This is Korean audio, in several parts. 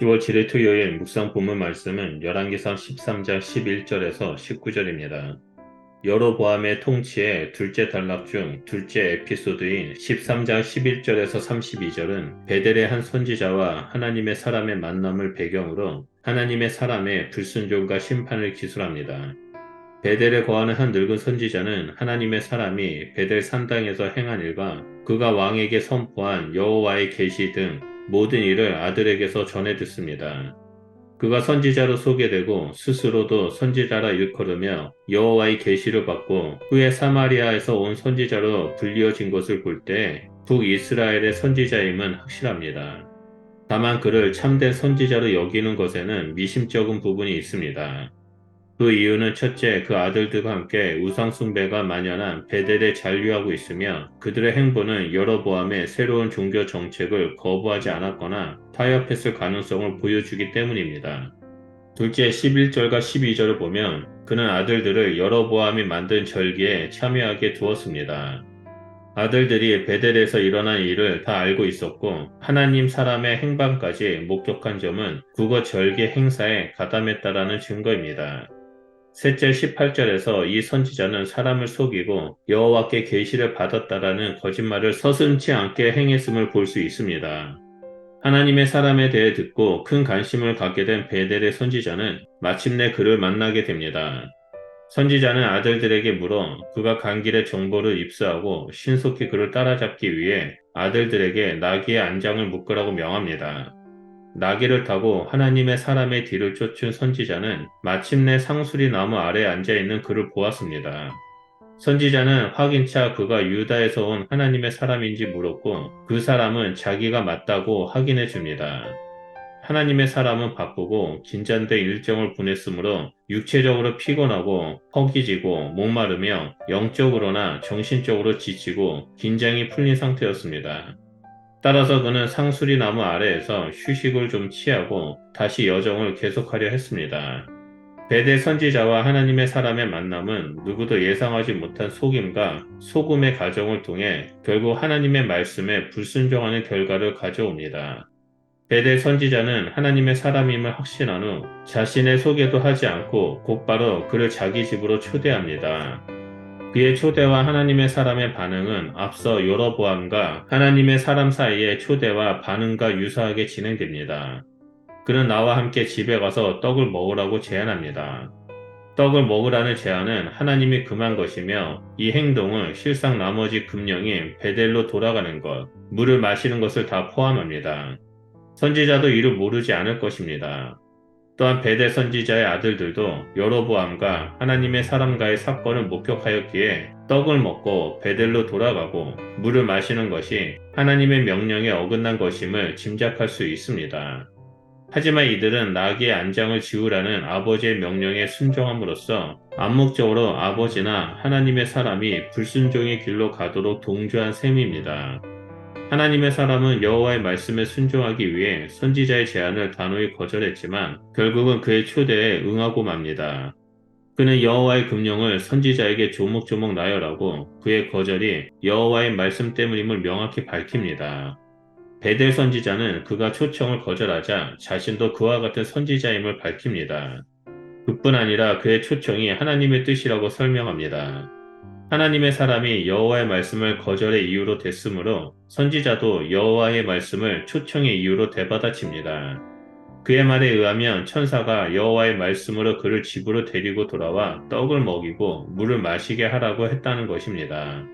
10월 7일 토요일 묵상 본문 말씀은 열왕기상 13장 11절에서 19절입니다. 여로보암의 통치의 둘째 단락 중 둘째 에피소드인 13장 11절에서 32절은 베델의 한 선지자와 하나님의 사람의 만남을 배경으로 하나님의 사람의 불순종과 심판을 기술합니다. 베델에 거하는 한 늙은 선지자는 하나님의 사람이 베델 산당에서 행한 일과 그가 왕에게 선포한 여호와의 계시 등 모든 일을 아들에게서 전해 듣습니다. 그가 선지자로 소개되고 스스로도 선지자라 일컬으며 여호와의 계시를 받고 후에 사마리아에서 온 선지자로 불리어진 것을 볼 때 북이스라엘의 선지자임은 확실합니다. 다만 그를 참된 선지자로 여기는 것에는 미심쩍은 부분이 있습니다. 그 이유는 첫째 그 아들들과 함께 우상숭배가 만연한 베델에 잔류하고 있으며 그들의 행보는 여러보암의 새로운 종교 정책을 거부하지 않았거나 타협했을 가능성을 보여주기 때문입니다. 둘째 11절과 12절을 보면 그는 아들들을 여러보암이 만든 절기에 참여하게 두었습니다. 아들들이 베델에서 일어난 일을 다 알고 있었고 하나님 사람의 행방까지 목격한 점은 국어 절기 행사에 가담했다라는 증거입니다. 셋째 18절에서 이 선지자는 사람을 속이고 여호와께 계시를 받았다라는 거짓말을 서슴치 않게 행했음을 볼 수 있습니다. 하나님의 사람에 대해 듣고 큰 관심을 갖게 된 베델의 선지자는 마침내 그를 만나게 됩니다. 선지자는 아들들에게 물어 그가 간 길의 정보를 입수하고 신속히 그를 따라잡기 위해 아들들에게 나귀의 안장을 묶으라고 명합니다. 나귀를 타고 하나님의 사람의 뒤를 쫓은 선지자는 마침내 상수리 나무 아래 앉아 있는 그를 보았습니다. 선지자는 확인차 그가 유다에서 온 하나님의 사람인지 물었고 그 사람은 자기가 맞다고 확인해 줍니다. 하나님의 사람은 바쁘고 긴장된 일정을 보냈으므로 육체적으로 피곤하고 허기지고 목마르며 영적으로나 정신적으로 지치고 긴장이 풀린 상태였습니다. 따라서 그는 상수리 나무 아래에서 휴식을 좀 취하고 다시 여정을 계속하려 했습니다. 베델 선지자와 하나님의 사람의 만남은 누구도 예상하지 못한 속임과 소금의 과정을 통해 결국 하나님의 말씀에 불순종하는 결과를 가져옵니다. 베델 선지자는 하나님의 사람임을 확신한 후 자신의 소개도 하지 않고 곧바로 그를 자기 집으로 초대합니다. 그의 초대와 하나님의 사람의 반응은 앞서 여러보암과 하나님의 사람 사이의 초대와 반응과 유사하게 진행됩니다. 그는 나와 함께 집에 가서 떡을 먹으라고 제안합니다. 떡을 먹으라는 제안은 하나님이 금한 것이며 이 행동은 실상 나머지 금령인 베델로 돌아가는 것, 물을 마시는 것을 다 포함합니다. 선지자도 이를 모르지 않을 것입니다. 또한 베델 선지자의 아들들도 여로보암과 하나님의 사람과의 사건을 목격하였기에 떡을 먹고 베델로 돌아가고 물을 마시는 것이 하나님의 명령에 어긋난 것임을 짐작할 수 있습니다. 하지만 이들은 나귀의 안장을 지우라는 아버지의 명령에 순종함으로써 암묵적으로 아버지나 하나님의 사람이 불순종의 길로 가도록 동조한 셈입니다. 하나님의 사람은 여호와의 말씀에 순종하기 위해 선지자의 제안을 단호히 거절했지만 결국은 그의 초대에 응하고 맙니다. 그는 여호와의 금령을 선지자에게 조목조목 나열하고 그의 거절이 여호와의 말씀 때문임을 명확히 밝힙니다. 베델 선지자는 그가 초청을 거절하자 자신도 그와 같은 선지자임을 밝힙니다. 그뿐 아니라 그의 초청이 하나님의 뜻이라고 설명합니다. 하나님의 사람이 여호와의 말씀을 거절의 이유로 됐으므로 선지자도 여호와의 말씀을 초청의 이유로 되받아칩니다. 그의 말에 의하면 천사가 여호와의 말씀으로 그를 집으로 데리고 돌아와 떡을 먹이고 물을 마시게 하라고 했다는 것입니다.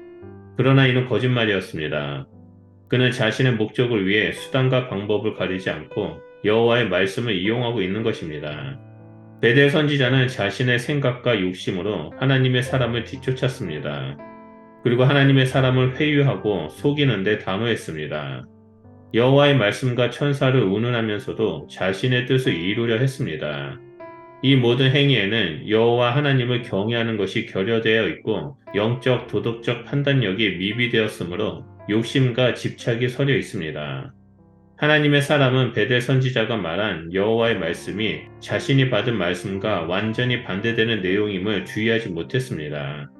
그러나 이는 거짓말이었습니다. 그는 자신의 목적을 위해 수단과 방법을 가리지 않고 여호와의 말씀을 이용하고 있는 것입니다. 베델 선지자는 자신의 생각과 욕심으로 하나님의 사람을 뒤쫓았습니다. 그리고 하나님의 사람을 회유하고 속이는데 단호했습니다. 여호와의 말씀과 천사를 운운하면서도 자신의 뜻을 이루려 했습니다. 이 모든 행위에는 여호와 하나님을 경외하는 것이 결여되어 있고 영적 도덕적 판단력이 미비되었으므로 욕심과 집착이 서려 있습니다. 하나님의 사람은 베델 선지자가 말한 여호와의 말씀이 자신이 받은 말씀과 완전히 반대되는 내용임을 주의하지 못했습니다.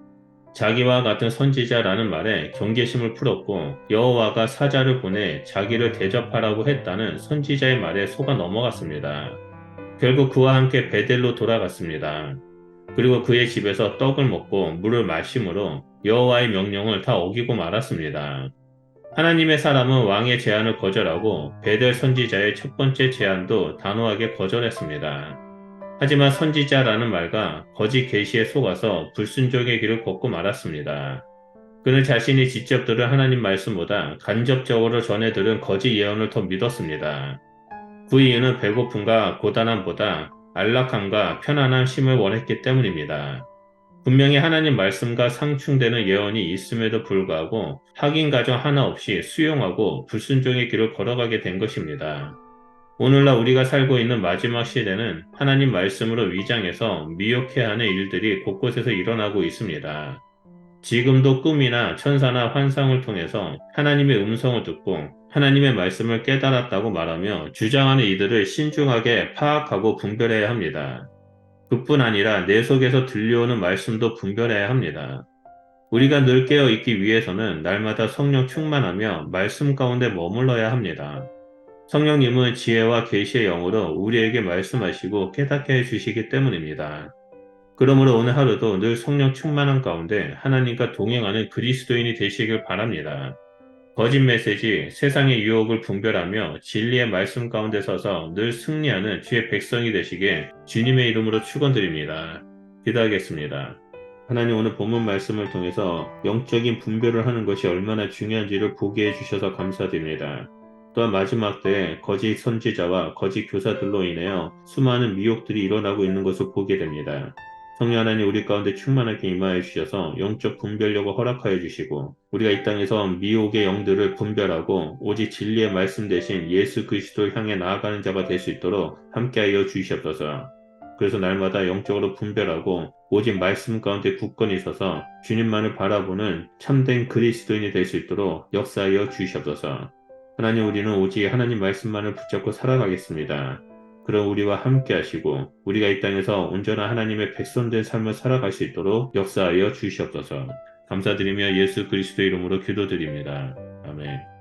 자기와 같은 선지자라는 말에 경계심을 풀었고 여호와가 사자를 보내 자기를 대접하라고 했다는 선지자의 말에 속아 넘어갔습니다. 결국 그와 함께 베델로 돌아갔습니다. 그리고 그의 집에서 떡을 먹고 물을 마심으로 여호와의 명령을 다 어기고 말았습니다. 하나님의 사람은 왕의 제안을 거절하고 베델 선지자의 첫 번째 제안도 단호하게 거절했습니다. 하지만 선지자라는 말과 거짓 계시에 속아서 불순종의 길을 걷고 말았습니다. 그는 자신이 직접 들은 하나님 말씀보다 간접적으로 전해 들은 거짓 예언을 더 믿었습니다. 그 이유는 배고픔과 고단함보다 안락함과 편안한 쉼을 원했기 때문입니다. 분명히 하나님 말씀과 상충되는 예언이 있음에도 불구하고 확인 과정 하나 없이 수용하고 불순종의 길을 걸어가게 된 것입니다. 오늘날 우리가 살고 있는 마지막 시대는 하나님 말씀으로 위장해서 미혹해하는 일들이 곳곳에서 일어나고 있습니다. 지금도 꿈이나 천사나 환상을 통해서 하나님의 음성을 듣고 하나님의 말씀을 깨달았다고 말하며 주장하는 이들을 신중하게 파악하고 분별해야 합니다. 그뿐 아니라 내 속에서 들려오는 말씀도 분별해야 합니다. 우리가 늘 깨어 있기 위해서는 날마다 성령 충만하며 말씀 가운데 머물러야 합니다. 성령님은 지혜와 계시의 영으로 우리에게 말씀하시고 깨닫게 해 주시기 때문입니다. 그러므로 오늘 하루도 늘 성령 충만한 가운데 하나님과 동행하는 그리스도인이 되시길 바랍니다. 거짓 메시지, 세상의 유혹을 분별하며 진리의 말씀 가운데 서서 늘 승리하는 주의 백성이 되시게 주님의 이름으로 축원드립니다. 기도하겠습니다. 하나님 오늘 본문 말씀을 통해서 영적인 분별을 하는 것이 얼마나 중요한지를 보게 해주셔서 감사드립니다. 또한 마지막 때에 거짓 선지자와 거짓 교사들로 인하여 수많은 미혹들이 일어나고 있는 것을 보게 됩니다. 성령 하나님 우리 가운데 충만하게 임하여 주셔서 영적 분별력을 허락하여 주시고 우리가 이 땅에서 미혹의 영들을 분별하고 오직 진리의 말씀 대신 예수 그리스도를 향해 나아가는 자가 될 수 있도록 함께하여 주시옵소서. 그래서 날마다 영적으로 분별하고 오직 말씀 가운데 굳건히 서서 주님만을 바라보는 참된 그리스도인이 될 수 있도록 역사하여 주시옵소서. 하나님 우리는 오직 하나님 말씀만을 붙잡고 살아가겠습니다. 그런 우리와 함께 하시고 우리가 이 땅에서 온전한 하나님의 백성된 삶을 살아갈 수 있도록 역사하여 주시옵소서. 감사드리며 예수 그리스도 이름으로 기도드립니다. 아멘.